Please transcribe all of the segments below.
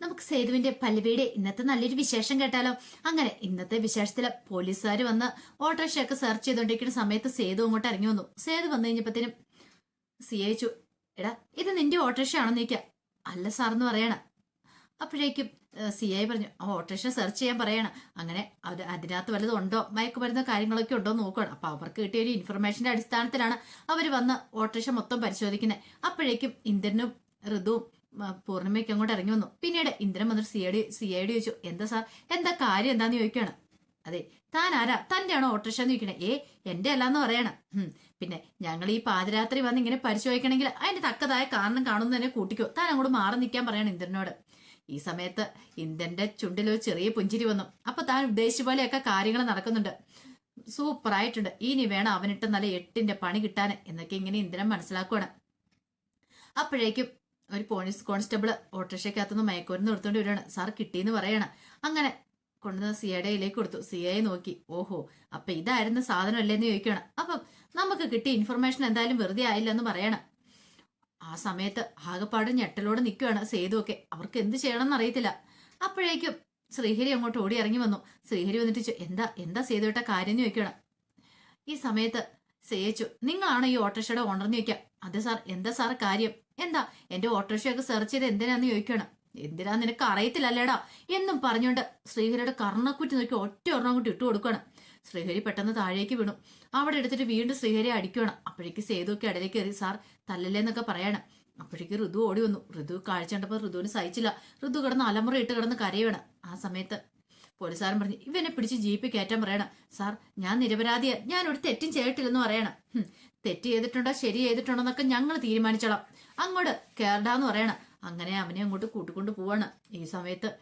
നമുക്ക് സേതുവിന്റെ പല്ലവിയുടെ ഇന്നത്തെ നല്ലൊരു വിശേഷം കേട്ടാലോ? അങ്ങനെ ഇന്നത്തെ വിശേഷത്തിൽ പോലീസുകാർ വന്ന് ഓട്ടോറിക്ഷയൊക്കെ സെർച്ച് ചെയ്തുകൊണ്ടിരിക്കുന്ന സമയത്ത് സേതു അങ്ങോട്ട് ഇറങ്ങി വന്നു. സേതു വന്നു കഴിഞ്ഞപ്പോഴത്തേനും സി അയച്ചു എടാ ഇത് നിന്റെ ഓട്ടോറിക്ഷ ആണോ നീക്ക അല്ല സാർ എന്ന് പറയണ. അപ്പോഴേക്കും സി ഐ പറഞ്ഞു ആ ഓട്ടോറിക്ഷ സെർച്ച് ചെയ്യാൻ പറയണം. അങ്ങനെ അത് അതിനകത്ത് വല്ലതും ഉണ്ടോ? മയക്കുമരുന്ന് കാര്യങ്ങളൊക്കെ ഉണ്ടോ നോക്കണം അപ്പൊ അവർക്ക് കിട്ടിയ ഒരു ഇൻഫർമേഷന്റെ അടിസ്ഥാനത്തിലാണ് അവർ വന്ന് ഓട്ടോറിക്ഷ മൊത്തം പരിശോധിക്കുന്നത് അപ്പോഴേക്കും ഇന്ദ്രനും ഋതുവും പൂർണിമയ്ക്ക് അങ്ങോട്ട് ഇറങ്ങി വന്നു. പിന്നീട് ഇന്ദ്രൻ വന്നിട്ട് C I C I D ചോദിച്ചു എന്താ സാർ? എന്താ കാര്യം? എന്താന്ന് ചോദിക്കുകയാണ് അതെ താൻ ആരാ? തന്റെ ആണോ ഓട്ടോറിക്ഷ എന്ന് ചോദിക്കണേ ഏ എന്റെ അല്ലാന്ന് പറയണം. പിന്നെ ഞങ്ങൾ ഈ പാതിരാത്രി വന്ന് ഇങ്ങനെ പരിശോധിക്കണമെങ്കിൽ അതിന്റെ തക്കതായ കാരണം കാണുന്നു തന്നെ കൂട്ടിക്കോ. താൻ അങ്ങോട്ട് മാറി നിൽക്കാൻ പറയണം ഇന്ദ്രനോട്. ഈ സമയത്ത് ഇന്ദ്രന്റെ ചുണ്ടിൽ ഒരു ചെറിയ പുഞ്ചിരി വന്നു. അപ്പൊ താൻ ഉദ്ദേശിച്ച പോലെയൊക്കെ കാര്യങ്ങൾ നടക്കുന്നുണ്ട്. സൂപ്പറായിട്ടുണ്ട്. ഇനി വേണം അവനിട്ട് നല്ല എട്ടിന്റെ പണി കിട്ടാൻ എന്നൊക്കെ ഇങ്ങനെ ഇന്ദ്രൻ മനസ്സിലാക്കുവാണ്. അപ്പോഴേക്കും ഒരു പോലീസ് കോൺസ്റ്റബിൾ ഓട്ടോറിക്ഷയ്ക്കകത്തുനിന്ന് മയക്കൂരിന്ന് എടുത്തോണ്ട് വരികയാണ്. സാർ കിട്ടിയെന്ന് പറയണം. അങ്ങനെ കൊണ്ടുവന്ന് സി ഐ കയ്യിലേക്ക് കൊടുത്തു. സി ഐ നോക്കി. ഓഹോ അപ്പൊ ഇതായിരുന്നു സാധനം അല്ലേന്ന് ചോദിക്കുകയാണ്. അപ്പം നമുക്ക് കിട്ടിയ ഇൻഫർമേഷൻ എന്തായാലും വെറുതെ ആയില്ലെന്ന് പറയണം. ആ സമയത്ത് ആകെപ്പാട് ഞെട്ടലോട് നിൽക്കുകയാണ് സേതുവൊക്കെ അവർക്ക് എന്ത് ചെയ്യണമെന്ന് അറിയത്തില്ല. അപ്പോഴേക്കും ശ്രീഹരി അങ്ങോട്ട് ഓടി ഇറങ്ങി വന്നു. ശ്രീഹരി വന്നിട്ട് എന്താ എന്താ സേതുവിട്ട കാര്യം? എന്ന് ചോദിക്കണം ഈ സമയത്ത് സേച്ചു നിങ്ങളാണ് ഈ ഓട്ടോറിക്ഷയുടെ ഓണർന്ന് ചോദിക്കാം അതെ സാർ എന്താ സാർ കാര്യം? എന്താ? എന്റെ ഓട്ടോറിക്ഷയൊക്കെ സെർച്ച് ചെയ്ത് എന്തിനാന്ന് ചോദിക്കണം എന്തിനാ? നിനക്ക് അറിയത്തില്ലല്ലേടാ? എന്നും പറഞ്ഞുകൊണ്ട് ശ്രീഹരിയുടെ കർണക്കുറ്റി നോക്കി ഒറ്റ ഒരെണ്ണം കൂട്ടി ഇട്ടു കൊടുക്കണം ശ്രീഹരി പെട്ടെന്ന് താഴേക്ക് വീണു. അവിടെ എടുത്തിട്ട് വീണ്ടും ശ്രീഹരി അടിക്കണം അപ്പോഴേക്ക് സേതുവൊക്കെ ഇടയിലേക്ക് കയറി സാർ തല്ലല്ലേന്നൊക്കെ പറയണം. അപ്പോഴേക്ക് ഋതു ഓടി വന്നു. ഋതു കാഴ്ച കണ്ടപ്പോൾ ഋതുവിന് സഹിച്ചില്ല. ഋതു കിടന്ന് അലമുറ ഇട്ട് കിടന്ന് കരയണം ആ സമയത്ത് പോലീസുകാരൻ പറഞ്ഞു ഇവനെ പിടിച്ച് ജീപ്പ് കയറ്റാൻ പറയണം. സാർ ഞാൻ നിരപരാധിയാ. ഞാൻ ഒരു തെറ്റും ചെയ്തിട്ടില്ലെന്ന് പറയണം. തെറ്റ് ചെയ്തിട്ടുണ്ടോ ശരി ചെയ്തിട്ടുണ്ടോ എന്നൊക്കെ ഞങ്ങൾ തീരുമാനിച്ചോളാം. അങ്ങോട്ട് കേറണ്ടാന്ന് പറയണം. അങ്ങനെ അവനെ അങ്ങോട്ട് കൂട്ടിക്കൊണ്ട് പോവാണ് ഈ സമയത്ത്.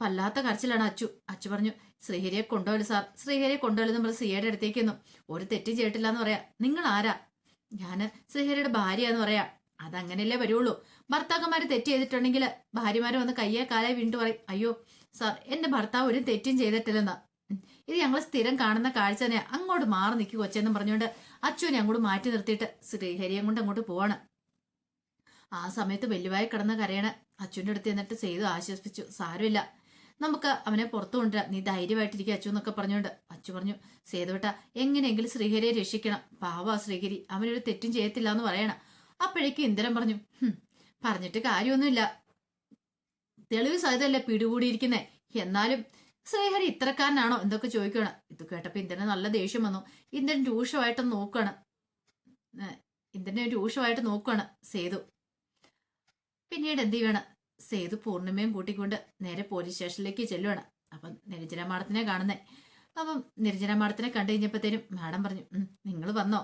പല്ലാത്ത കരച്ചിലാണ് അച്ചു. അച്ചു പറഞ്ഞു ശ്രീഹരിയെ കൊണ്ടുപോലും സാർ. ശ്രീഹരിയെ കൊണ്ടുപോലും നമ്മൾ സിയുടെ അടുത്തേക്ക് ഒന്നും ഒരു തെറ്റ് ചെയ്തിട്ടില്ല എന്ന് പറയാം. നിങ്ങൾ ആരാ? ഞാൻ ശ്രീഹരിയുടെ ഭാര്യയാന്ന് പറയാം. അതങ്ങനെയല്ലേ വരുള്ളൂ. ഭർത്താക്കന്മാര് തെറ്റ് ചെയ്തിട്ടുണ്ടെങ്കിൽ ഭാര്യമാരെ വന്ന് കയ്യെ കാലായി വീണ്ടും പറയും. അയ്യോ സാർ എന്റെ ഭർത്താവ് ഒരു തെറ്റും ചെയ്തിട്ടില്ലെന്നാ. ഇത് ഞങ്ങൾ സ്ഥിരം കാണുന്ന കാഴ്ച തന്നെ അങ്ങോട്ട് മാറി നിൽക്കുക കൊച്ചെന്നും പറഞ്ഞുകൊണ്ട് അച്ഛനെ അങ്ങോട്ട് മാറ്റി നിർത്തിയിട്ട് ശ്രീഹരിയെ കൊണ്ട് അങ്ങോട്ട് പോവാണ്. ആ സമയത്ത് വെല്ലുവായി കിടന്ന കരയാണ്. അച്ഛന്റെ അടുത്ത് എന്നിട്ട് ചെയ്തു ആശ്വസിപ്പിച്ചു. സാരമില്ല. നമുക്ക് അവനെ പുറത്തു കൊണ്ടുവരാം. നീ ധൈര്യമായിട്ടിരിക്കുക അച്ചു എന്നൊക്കെ പറഞ്ഞുകൊണ്ട് അച്ചു പറഞ്ഞു സേതുവേട്ട എങ്ങനെയെങ്കിലും ശ്രീഹരിയെ രക്ഷിക്കണം. പാവാ ശ്രീഹരി. അവനൊരു തെറ്റും ചെയ്യത്തില്ല എന്ന് പറയണം. അപ്പോഴേക്കും ഇന്ദ്രൻ പറഞ്ഞു പറഞ്ഞിട്ട് കാര്യമൊന്നുമില്ല. തെളിവ് സഹിതമല്ല പിടികൂടിയിരിക്കുന്നേ? എന്നാലും ശ്രീഹരി ഇത്രക്കാരനാണോ എന്തൊക്കെ ചോദിക്കണം ഇത് കേട്ടപ്പോ ഇന്ദ്രനെ നല്ല ദേഷ്യം വന്നു. ഇന്ദ്രൻ രൂക്ഷമായിട്ട് നോക്കുകയാണ് ഏ, ഇന്ദ്രനെ രൂക്ഷമായിട്ട് നോക്കുകയാണ് സേതു. പിന്നീട് എന്ത് ചെയ്യണം സേതു പൂർണിമയും കൂട്ടിക്കൊണ്ട് നേരെ പോലീസ് സ്റ്റേഷനിലേക്ക് ചെല്ലുവാണ്. അപ്പം നിരഞ്ജന മാഡത്തിനെ കാണുന്നേ. അപ്പം നിരഞ്ജന മാഡത്തിനെ കണ്ടു കഴിഞ്ഞപ്പോഴത്തേനും മാഡം പറഞ്ഞു നിങ്ങൾ വന്നോ?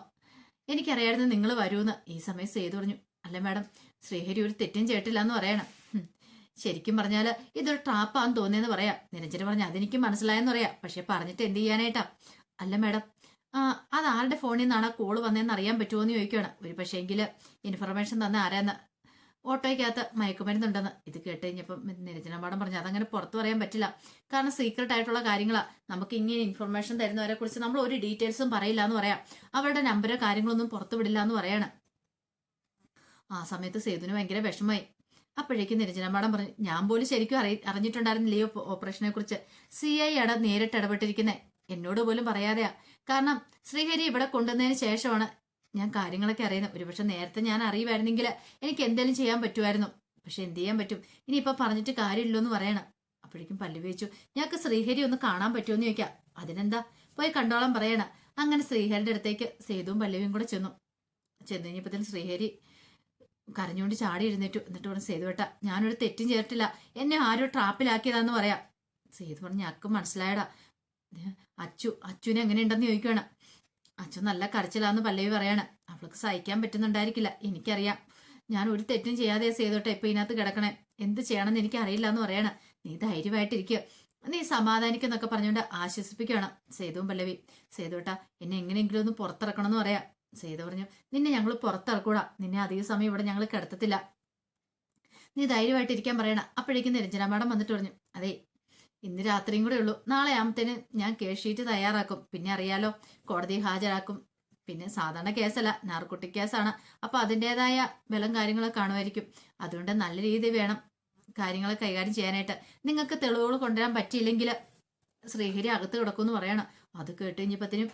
എനിക്കറിയായിരുന്നു നിങ്ങൾ വരൂന്ന് ഈ സമയം സേതു പറഞ്ഞു അല്ല മാഡം ശ്രീഹരി ഒരു തെറ്റും ചേട്ടില്ല എന്ന് പറയണം. ശരിക്കും പറഞ്ഞാൽ ഇതൊരു ട്രാപ്പാന്ന് തോന്നിയെന്ന് പറയാം. നിരഞ്ജന പറഞ്ഞു അതെനിക്ക് മനസ്സിലായെന്ന് പറയാം. പക്ഷെ പറഞ്ഞിട്ട് എന്ത് ചെയ്യാനായിട്ടാ? അല്ല മാഡം ആ അത് ആരുടെ ഫോണിൽ നിന്നാണ് കോൾ വന്നതെന്ന് അറിയാൻ പറ്റുമോ എന്ന് ചോദിക്കുകയാണ് ഒരു പക്ഷേ എങ്കിൽ ഇൻഫർമേഷൻ തന്ന ആരാന്ന്? ഓട്ടോയ്ക്കകത്ത് മയക്കുമരുന്നുണ്ടെന്ന്. ഇത് കേട്ട് കഴിഞ്ഞപ്പം നിരഞ്ജന മാഡം പറഞ്ഞു അതങ്ങനെ പുറത്തു പറയാൻ പറ്റില്ല. കാരണം സീക്രട്ട് ആയിട്ടുള്ള കാര്യങ്ങളാണ് നമുക്ക് ഇങ്ങനെ ഇൻഫർമേഷൻ തരുന്നവരെ കുറിച്ച് നമ്മൾ ഒരു ഡീറ്റെയിൽസും പറയില്ല എന്ന് പറയാം. അവരുടെ നമ്പരോ കാര്യങ്ങളൊന്നും പുറത്തു വിടില്ല എന്ന് പറയാണ്. ആ സമയത്ത് സേതുവിന് ഭയങ്കര വിഷമമായി. അപ്പോഴേക്കും നിരഞ്ജന മാഡം പറഞ്ഞു ഞാൻ പോലും ശരിക്കും അറി അറിഞ്ഞിട്ടുണ്ടായിരുന്നില്ല ഈ ഓപ്പറേഷനെ കുറിച്ച്. സി ഐ ആണ് നേരിട്ട് ഇടപെട്ടിരിക്കുന്നത് എന്നോട് പോലും പറയാതെയാ. കാരണം ശ്രീഹരി ഇവിടെ കൊണ്ടുവന്നതിന് ശേഷമാണ് ഞാൻ കാര്യങ്ങളൊക്കെ അറിയുന്നത്. ഒരുപക്ഷെ നേരത്തെ ഞാൻ അറിയുമായിരുന്നെങ്കിൽ എനിക്ക് എന്തെങ്കിലും ചെയ്യാൻ പറ്റുമായിരുന്നു. പക്ഷെ എന്ത് ചെയ്യാൻ പറ്റും? ഇനിയിപ്പൊ പറഞ്ഞിട്ട് കാര്യമില്ലോ എന്ന് പറയണം. അപ്പോഴേക്കും പല്ലു വെച്ചു ഞങ്ങൾക്ക് ശ്രീഹരി ഒന്ന് കാണാൻ പറ്റുമോ എന്ന് ചോദിക്കാം. അതിനെന്താ? പോയി കണ്ടോളം പറയണം. അങ്ങനെ ശ്രീഹരിയുടെ അടുത്തേക്ക് സേതുവും പല്ലവിയും കൂടെ ചെന്നു. ചെന്നു കഴിഞ്ഞപ്പോഴത്തേനും ശ്രീഹരി കരഞ്ഞുകൊണ്ട് ചാടി എഴുന്നേറ്റു. എന്നിട്ട് പറഞ്ഞു സേതുവേട്ട ഞാനൊരു തെറ്റും ചേർട്ടില്ല എന്നെ ആരോ ട്രാപ്പിലാക്കിയതാന്ന് പറയാം. സേതു പറഞ്ഞു ഞക്ക് മനസ്സിലായടാ. അച്ചു അച്ചുവിനെ എങ്ങനെയുണ്ടെന്ന് ചോദിക്കുകയാണ് അച്ചു നല്ല കരച്ചിലാന്ന് പല്ലവി പറയാണ്. അവൾക്ക് സഹിക്കാൻ പറ്റുന്നുണ്ടായിരിക്കില്ല. എനിക്കറിയാം. ഞാൻ ഒരു തെറ്റും ചെയ്യാതെ സേതോട്ടെ ഇപ്പൊ ഇതിനകത്ത് കിടക്കണേ. എന്ത് ചെയ്യണമെന്ന് എനിക്ക് അറിയില്ല എന്ന് പറയണ. നീ ധൈര്യമായിട്ടിരിക്കുക നീ സമാധാനിക്കുന്നൊക്കെ പറഞ്ഞുകൊണ്ട് ആശ്വസിപ്പിക്കുകയാണ് സേതുവും പല്ലവി. സേതോട്ട എന്നെ എങ്ങനെയെങ്കിലും ഒന്ന് പുറത്തിറക്കണം എന്ന് പറയാം. സേതു പറഞ്ഞു നിന്നെ ഞങ്ങൾ പുറത്തിറക്കൂടാ. നിന്നെ അധിക സമയം ഇവിടെ ഞങ്ങൾ കിടത്തത്തില്ല. നീ ധൈര്യമായിട്ടിരിക്കാൻ പറയണ. അപ്പോഴേക്കും നിരഞ്ജന മാഡം വന്നിട്ട് പറഞ്ഞു അതെ ഇന്ന് രാത്രിയും കൂടെ ഉള്ളൂ. നാളെ ആകുമ്പത്തേന് ഞാൻ കേസ് ഷീറ്റ് തയ്യാറാക്കും. പിന്നെ അറിയാലോ കോടതി ഹാജരാക്കും. പിന്നെ സാധാരണ കേസല്ല നാർക്കുട്ടി കേസാണ്. അപ്പൊ അതിന്റെതായ ബലം കാര്യങ്ങളൊക്കെ കാണുമായിരിക്കും. അതുകൊണ്ട് നല്ല രീതി വേണം കാര്യങ്ങൾ കൈകാര്യം ചെയ്യാനായിട്ട്. നിങ്ങൾക്ക് തെളിവുകൾ കൊണ്ടുവരാൻ പറ്റിയില്ലെങ്കിൽ ശ്രീഹരി അകത്ത് കിടക്കുമെന്ന് പറയണം. അത് കേട്ട് കഴിഞ്ഞപ്പത്തിനും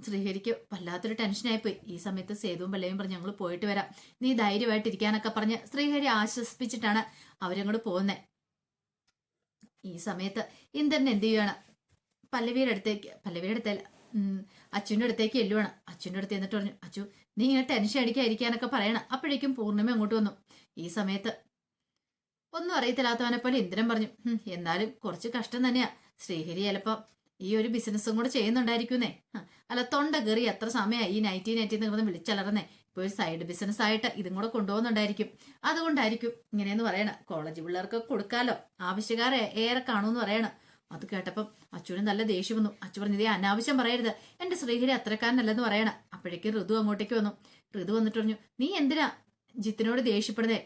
ശ്രീഹരിക്ക് വല്ലാത്തൊരു ടെൻഷനായിപ്പോയി ഈ സമയത്ത് സേതുവും പല്ലയും പറഞ്ഞ് ഞങ്ങൾ പോയിട്ട് വരാം. നീ ധൈര്യമായിട്ടിരിക്കാനൊക്കെ പറഞ്ഞ് ശ്രീഹരി ആശ്വസിപ്പിച്ചിട്ടാണ് അവരങ്ങോട്ട് പോകുന്നത് ഈ സമയത്ത് ഇന്ദ്രൻ എന്ത് ചെയ്യുകയാണ് പല്ലവിയുടെ അടുത്തേക്ക് പല്ലവിയുടെ അടുത്തല്ല അച്ഛന്റെ അടുത്തേക്ക് എല്ലുവാണ് അച്ഛന്റെ അടുത്ത് എന്നിട്ട് പറഞ്ഞു അച്ചു നീ ഇങ്ങനെ ടെൻഷൻ അടിക്കാതിരിക്കാനൊക്കെ പറയണം. അപ്പോഴേക്കും പൂർണിമ അങ്ങോട്ട് വന്നു. ഈ സമയത്ത് ഒന്നും അറിയത്തില്ലാത്തവനെ പോലെ ഇന്ദ്രൻ പറഞ്ഞു "ഹും, എന്നാലും കുറച്ച് കഷ്ടം തന്നെയാ. ശ്രീഹരി ചിലപ്പോ ഈ ഒരു ബിസിനസ്സും കൂടെ ചെയ്യുന്നുണ്ടായിരിക്കുന്നേ. അല്ല തൊണ്ട കയറി എത്ര സമയമായി ഈ നൈറ്റി നൈറ്റി എന്ന് വിളിച്ചലർന്നേ ഇപ്പൊ ഒരു സൈഡ് ബിസിനസ് ആയിട്ട് ഇതും കൂടെ കൊണ്ടുപോകുന്നുണ്ടായിരിക്കും. അതുകൊണ്ടായിരിക്കും ഇങ്ങനെയെന്ന് പറയണം. കോളേജ് പിള്ളേർക്ക് കൊടുക്കാലോ. ആവശ്യക്കാരെ ഏറെ കാണുമെന്ന് പറയണം. അത് കേട്ടപ്പം അച്ഛനും നല്ല ദേഷ്യം വന്നു. അച്ഛൻ പറഞ്ഞു അനാവശ്യം പറയരുത്. എന്റെ ശ്രീഹരി അത്രക്കാരനല്ലെന്ന് പറയണം. അപ്പോഴേക്കും ഋതു അങ്ങോട്ടേക്ക് വന്നു. ഋതു വന്നിട്ട് പറഞ്ഞു നീ എന്തിനാ ജിത്തിനോട് ദേഷ്യപ്പെടുന്നേ?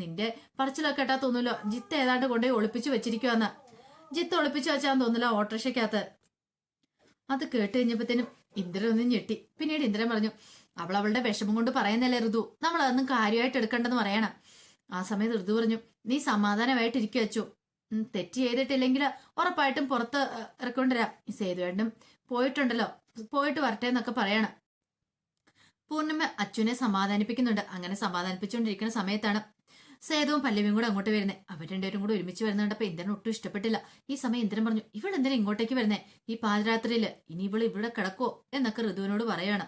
നിന്റെ പറച്ചിലൊക്കെ കേട്ടാ തോന്നുമല്ലോ ജിത്ത് ഏതാണ്ട് കൊണ്ടുപോയി ഒളിപ്പിച്ചു വെച്ചിരിക്കുവാന്ന്. ജിത്ത് ഒളിപ്പിച്ചു വെച്ചാന്ന് തോന്നില്ല ഓട്ടോറിക്ഷയ്ക്കകത്ത്. അത് കേട്ട് കഴിഞ്ഞപ്പോഴത്തേനും ഇന്ദ്രൻ ഒന്ന് ഞെട്ടി. പിന്നീട് ഇന്ദ്രൻ പറഞ്ഞു അവൾ അവളുടെ വിഷമം കൊണ്ട് പറയുന്നല്ലേ ഋതു. നമ്മൾ അതൊന്നും കാര്യമായിട്ട് എടുക്കണ്ടെന്ന് പറയണം. ആ സമയത്ത് ഋതു പറഞ്ഞു നീ സമാധാനമായിട്ട് ഇരിക്കുക വെച്ചു തെറ്റ് ചെയ്തിട്ടില്ലെങ്കിൽ ഉറപ്പായിട്ടും പുറത്ത് ഇറക്കൊണ്ടിരാം സേതുവേണ്ടും പോയിട്ടുണ്ടല്ലോ. പോയിട്ട് വരട്ടെ എന്നൊക്കെ പറയണം. പൂർണിമ അച്ഛനെ സമാധാനിപ്പിക്കുന്നുണ്ട്. അങ്ങനെ സമാധാനിപ്പിച്ചുകൊണ്ടിരിക്കുന്ന സമയത്താണ് സേതുവും പല്ലവിയും കൂടെ അങ്ങോട്ട് വരുന്നത് അവർ രണ്ടുപേരും കൂടെ ഒരുമിച്ച് വരുന്നുണ്ടപ്പോ ഇന്ദ്രൻ ഒട്ടും ഇഷ്ടപ്പെട്ടില്ല. ഈ സമയം ഇന്ദ്രൻ പറഞ്ഞു ഇവൾ എന്തിനാ ഇങ്ങോട്ടേക്ക് വരുന്നേ? ഈ പാതിരാത്രിയിൽ ഇനി ഇവൾ ഇവിടെ കിടക്കുവോ? എന്നൊക്കെ ഋതുവിനോട് പറയാണ്.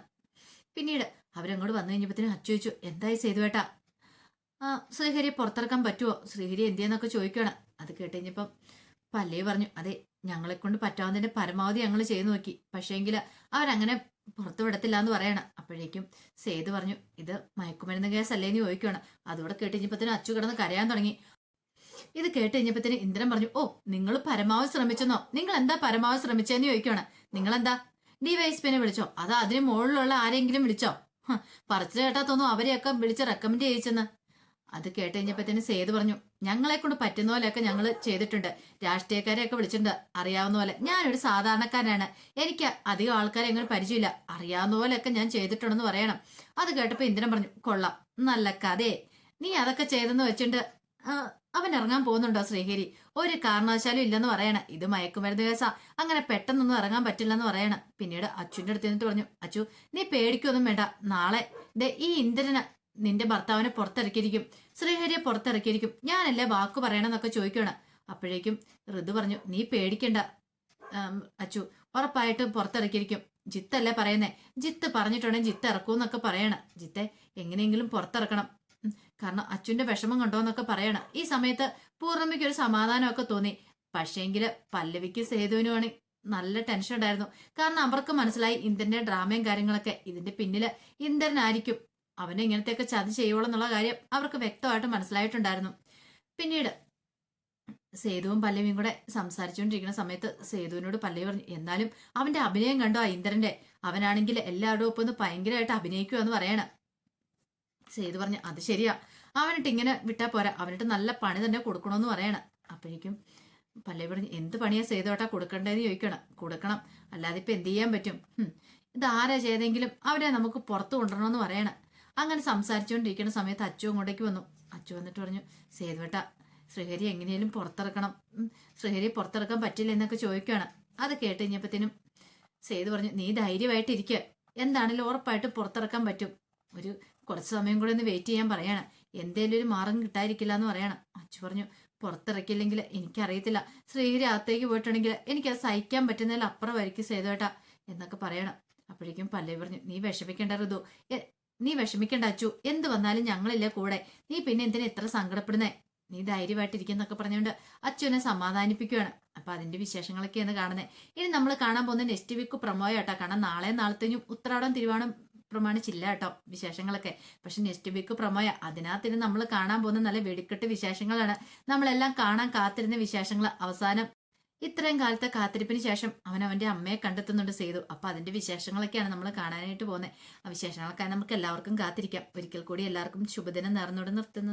പിന്നീട് അവരങ്ങോട്ട് വന്നു കഴിഞ്ഞപ്പോഴത്തേനും അച്ചു ചോദിച്ചു എന്തായി സേതുവേട്ടാ? ശ്രീഹരിയെ പുറത്തിറക്കാൻ പറ്റുമോ ശ്രീഹരി എന്തിയെന്നൊക്കെ ചോദിക്കുകയാണ്. അത് കേട്ട് കഴിഞ്ഞപ്പം പല്ലവി പറഞ്ഞു അതെ ഞങ്ങളെ കൊണ്ട് പറ്റാവുന്നതിന്റെ പരമാവധി ഞങ്ങൾ ചെയ്തു നോക്കി. പക്ഷേങ്കിൽ അവരങ്ങനെ പുറത്തു വിടത്തില്ല എന്ന് പറയണം. അപ്പോഴേക്കും സേതു പറഞ്ഞു ഇത് മയക്കുമരുന്ന് കേസ് അല്ലേന്ന് ചോദിക്കുകയാണ് അതോടെ കേട്ട് കഴിഞ്ഞപ്പത്തിന് അച്ചു കിടന്ന് കരയാൻ തുടങ്ങി. ഇത് കേട്ട് കഴിഞ്ഞപ്പത്തിന് ഇന്ദ്രൻ പറഞ്ഞു ഓ നിങ്ങൾ പരമാവധി ശ്രമിച്ചെന്നോ? നിങ്ങൾ എന്താ പരമാവധി ശ്രമിച്ചെന്ന് ചോദിക്കുകയാണ് നിങ്ങൾ എന്താ ഡി വൈസ്പിനെ വിളിച്ചോ? അതോ അതിന് മുകളിലുള്ള ആരെങ്കിലും വിളിച്ചോ? പറച്ചു കേട്ടാ തോന്നും അവരെയൊക്കെ വിളിച്ച് റെക്കമെൻഡ് ചെയ്യിച്ചെന്ന്. അത് കേട്ട് കഴിഞ്ഞപ്പോഴത്തേന് സേതു പറഞ്ഞു ഞങ്ങളെ കൊണ്ട് പറ്റുന്ന പോലെയൊക്കെ ഞങ്ങൾ ചെയ്തിട്ടുണ്ട്. രാഷ്ട്രീയക്കാരെയൊക്കെ വിളിച്ചിട്ടുണ്ട്. അറിയാവുന്ന പോലെ. ഞാനൊരു സാധാരണക്കാരനാണ്. എനിക്ക് അധികം ആൾക്കാരെ എങ്ങനെ പരിചയമില്ല. അറിയാവുന്ന പോലെയൊക്കെ ഞാൻ ചെയ്തിട്ടുണ്ടെന്ന് പറയണം. അത് കേട്ടപ്പോൾ ഇന്ദ്രൻ പറഞ്ഞു കൊള്ളാം. നല്ല കഥയെ. നീ അതൊക്കെ ചെയ്തെന്ന് വെച്ചിട്ട് അവൻ ഇറങ്ങാൻ പോകുന്നുണ്ടോ ശ്രീഹരി? ഒരു കാരണവശാലും ഇല്ലെന്ന് പറയണം. ഇത് മയക്കുമരുന്ന് കേസാ. അങ്ങനെ പെട്ടെന്നൊന്നും ഇറങ്ങാൻ പറ്റില്ലെന്ന് പറയണം. പിന്നീട് അച്ഛന്റെ അടുത്ത് നിന്നിട്ട് പറഞ്ഞു അച്ചു നീ പേടിക്കൊന്നും വേണ്ട. നാളെ ദേ ഈ ഇന്ദ്രന് നിന്റെ ഭർത്താവിനെ പുറത്തിറക്കിയിരിക്കും. ശ്രീഹരിയെ പുറത്തിറക്കിയിരിക്കും. ഞാനല്ലേ വാക്ക് പറയണമെന്നൊക്കെ ചോദിക്കണം അപ്പോഴേക്കും ഋതു പറഞ്ഞു നീ പേടിക്കണ്ട. അച്ചു ഉറപ്പായിട്ടും പുറത്തിറക്കിയിരിക്കും. ജിത്തല്ലേ പറയുന്നേ? ജിത്ത് പറഞ്ഞിട്ടുണ്ടെങ്കിൽ ജിത്ത് ഇറക്കൂന്നൊക്കെ പറയണം. ജിത്തെ എങ്ങനെയെങ്കിലും പുറത്തിറക്കണം. കാരണം അച്ഛന്റെ വിഷമം കണ്ടോന്നൊക്കെ പറയണം. ഈ സമയത്ത് പൂർണമയ്ക്ക് ഒരു സമാധാനമൊക്കെ തോന്നി. പക്ഷേങ്കിൽ പല്ലവിക്ക് സേതുവിനുമാണ് നല്ല ടെൻഷൻ ഉണ്ടായിരുന്നു കാരണം അവർക്ക് മനസ്സിലായി ഇന്ദ്രന്റെ ഡ്രാമയും കാര്യങ്ങളൊക്കെ. ഇതിന്റെ പിന്നിൽ ഇന്ദ്രനായിരിക്കും. അവനെ ഇങ്ങനത്തെയൊക്കെ ചതി ചെയ്യുള്ളെന്നുള്ള കാര്യം അവർക്ക് വ്യക്തമായിട്ട് മനസ്സിലായിട്ടുണ്ടായിരുന്നു. പിന്നീട് സേതുവും പല്ലവിയും കൂടെ സംസാരിച്ചുകൊണ്ടിരിക്കുന്ന സമയത്ത് സേതുവിനോട് പല്ലവി പറഞ്ഞു എന്നാലും അവന്റെ അഭിനയം കണ്ടോ ആ ഇന്ദ്രന്റെ? അവനാണെങ്കിൽ എല്ലാവരുടെ ഒപ്പം ഒന്ന് ഭയങ്കരമായിട്ട് അഭിനയിക്കുക എന്ന് പറയണം. സേതു പറഞ്ഞു അത് ശരിയാ. അവനിട്ട് ഇങ്ങനെ വിട്ടാ പോരാ. അവനിട്ട് നല്ല പണി തന്നെ കൊടുക്കണമെന്ന് പറയണം. അപ്പോഴേക്കും പല്ലവി പറഞ്ഞു എന്ത് പണിയാ സേതുവാട്ടാ കൊടുക്കണ്ടേന്ന് ചോദിക്കണം. കൊടുക്കണം. അല്ലാതെ ഇപ്പൊ എന്ത് ചെയ്യാൻ പറ്റും? ഇത് ആരാ ചെയ്തെങ്കിലും അവരെ നമുക്ക് പുറത്തു കൊണ്ടുവരണമെന്ന് പറയണം. അങ്ങനെ സംസാരിച്ചുകൊണ്ടിരിക്കുന്ന സമയത്ത് അച്ചു അങ്ങോട്ടേക്ക് വന്നു. അച്ചു വന്നിട്ട് പറഞ്ഞു സേതുവേട്ട ശ്രീഹരി എങ്ങനെയും പുറത്തിറക്കണം. ശ്രീഹരി പുറത്തിറക്കാൻ പറ്റില്ല എന്നൊക്കെ ചോദിക്കുകയാണ്. അത് കേട്ട് കഴിഞ്ഞപ്പോഴത്തേനും സേതു പറഞ്ഞു നീ ധൈര്യമായിട്ടിരിക്കുക എന്താണെങ്കിലും ഉറപ്പായിട്ട് പുറത്തിറക്കാൻ പറ്റും. ഒരു കുറച്ച് സമയം കൂടെ ഒന്ന് വെയിറ്റ് ചെയ്യാൻ പറയണം. എന്തേലും ഒരു മാർഗം കിട്ടാതിരിക്കില്ല എന്ന് പറയണം. അച്ചു പറഞ്ഞു പുറത്തിറക്കില്ലെങ്കിൽ എനിക്കറിയത്തില്ല. ശ്രീഹരി അകത്തേക്ക് പോയിട്ടുണ്ടെങ്കിൽ എനിക്ക് എനിക്കത് സഹിക്കാൻ പറ്റുന്നതിൽ അപ്പുറമായിരിക്കും സേതുവേട്ട എന്നൊക്കെ പറയണം. അപ്പോഴേക്കും പല്ലവി പറഞ്ഞു നീ വിഷമിക്കേണ്ട ഋതു. നീ വിഷമിക്കണ്ട അച്ചു. എന്ത് വന്നാലും ഞങ്ങളില്ലേ കൂടെ. നീ പിന്നെ എന്തിനാ ഇത്ര സങ്കടപ്പെടുന്നേ? നീ ധൈര്യമായിട്ടിരിക്കുന്നൊക്കെ പറഞ്ഞുകൊണ്ട് അച്ചുവിനെ സമാധാനിപ്പിക്കുകയാണ് അപ്പൊ അതിന്റെ വിശേഷങ്ങളൊക്കെയാണ് കാണുന്നത് ഇനി നമ്മൾ കാണാൻ പോകുന്ന നെക്സ്റ്റ് വീക്ക് പ്രമോയോ കേട്ടോ. കാരണം നാളെ നാളത്തേനും ഉത്രാടം തിരുവാണം പ്രമാണിച്ചില്ല കേട്ടോ വിശേഷങ്ങളൊക്കെ. പക്ഷെ നെക്സ്റ്റ് വീക്ക് പ്രമോയ. അതിനകത്തിന് നമ്മൾ കാണാൻ പോകുന്ന നല്ല വെടിക്കെട്ട് വിശേഷങ്ങളാണ്. നമ്മളെല്ലാം കാണാൻ കാത്തിരുന്ന വിശേഷങ്ങൾ അവസാനം ഇത്രയും കാലത്തെ കാത്തിരിപ്പിന് ശേഷം അവൻ അവന്റെ അമ്മയെ കണ്ടെത്തുന്നുണ്ട് ചെയ്തു അപ്പൊ അതിന്റെ വിശേഷങ്ങളൊക്കെയാണ് നമ്മൾ കാണാനായിട്ട് പോകുന്നത് ആ വിശേഷങ്ങളൊക്കെ നമുക്ക് എല്ലാവർക്കും കാത്തിരിക്കാം. ഒരിക്കൽ കൂടി എല്ലാവർക്കും ശുഭദിനം നേർന്നോട് നിർത്തുന്നു.